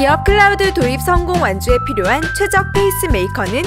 기업 클라우드 도입 성공 완주에 필요한 최적 페이스메이커는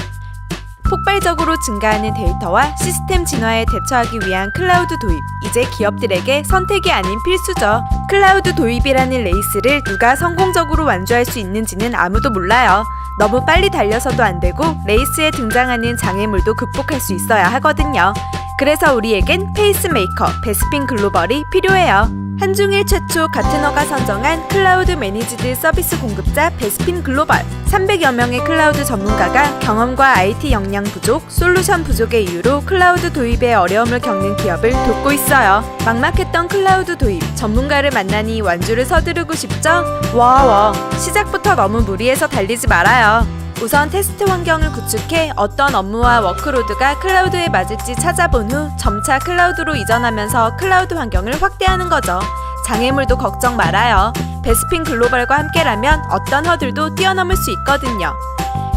폭발적으로 증가하는 데이터와 시스템 진화에 대처하기 위한 클라우드 도입. 이제 기업들에게 선택이 아닌 필수죠. 클라우드 도입이라는 레이스를 누가 성공적으로 완주할 수 있는지는 아무도 몰라요. 너무 빨리 달려서도 안 되고 레이스에 등장하는 장애물도 극복할 수 있어야 하거든요. 그래서 우리에겐 페이스메이커 베스핀 글로벌이 필요해요. 한중일 최초 가트너가 선정한 클라우드 매니지드 서비스 공급자 베스핀 글로벌 300여 명의 클라우드 전문가가 경험과 IT 역량 부족, 솔루션 부족의 이유로 클라우드 도입에 어려움을 겪는 기업을 돕고 있어요. 막막했던 클라우드 도입, 전문가를 만나니 완주를 서두르고 싶죠? 와와, 시작부터 너무 무리해서 달리지 말아요. 우선 테스트 환경을 구축해 어떤 업무와 워크로드가 클라우드에 맞을지 찾아본 후 점차 클라우드로 이전하면서 클라우드 환경을 확대하는 거죠. 장애물도 걱정 말아요. 베스핀 글로벌과 함께라면 어떤 허들도 뛰어넘을 수 있거든요.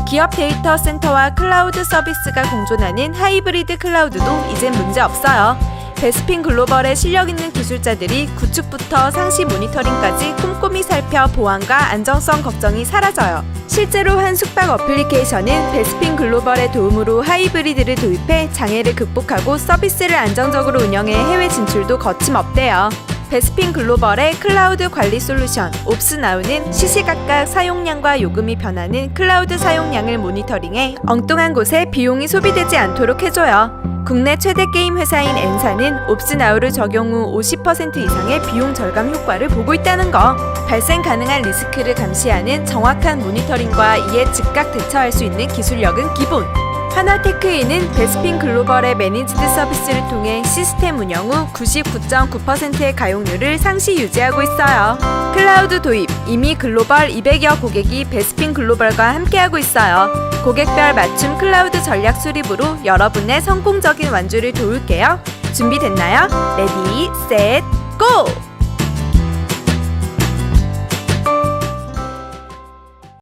기업 데이터 센터와 클라우드 서비스가 공존하는 하이브리드 클라우드도 이젠 문제 없어요. 베스핀 글로벌의 실력 있는 기술자들이 구축부터 상시 모니터링까지 꼼꼼히 살펴 보안과 안정성 걱정이 사라져요. 실제로 한 숙박 어플리케이션은 베스핀 글로벌의 도움으로 하이브리드를 도입해 장애를 극복하고 서비스를 안정적으로 운영해 해외 진출도 거침없대요. 베스핀 글로벌의 클라우드 관리 솔루션 옵스나우는 시시각각 사용량과 요금이 변하는 클라우드 사용량을 모니터링해 엉뚱한 곳에 비용이 소비되지 않도록 해줘요. 국내 최대 게임 회사인 엔사는 옵스나우를 적용 후 50% 이상의 비용 절감 효과를 보고 있다는 거. 발생 가능한 리스크를 감시하는 정확한 모니터링과 이에 즉각 대처할 수 있는 기술력은 기본. 하나테크인은 베스핀 글로벌의 매니지드 서비스를 통해 시스템 운영 후 99.9%의 가용률을 상시 유지하고 있어요. 클라우드 도입 이미 글로벌 200여 고객이 베스핀 글로벌과 함께하고 있어요. 고객별 맞춤 클라우드 전략 수립으로 여러분의 성공적인 완주를 도울게요. 준비됐나요? 레디, 셋, 고!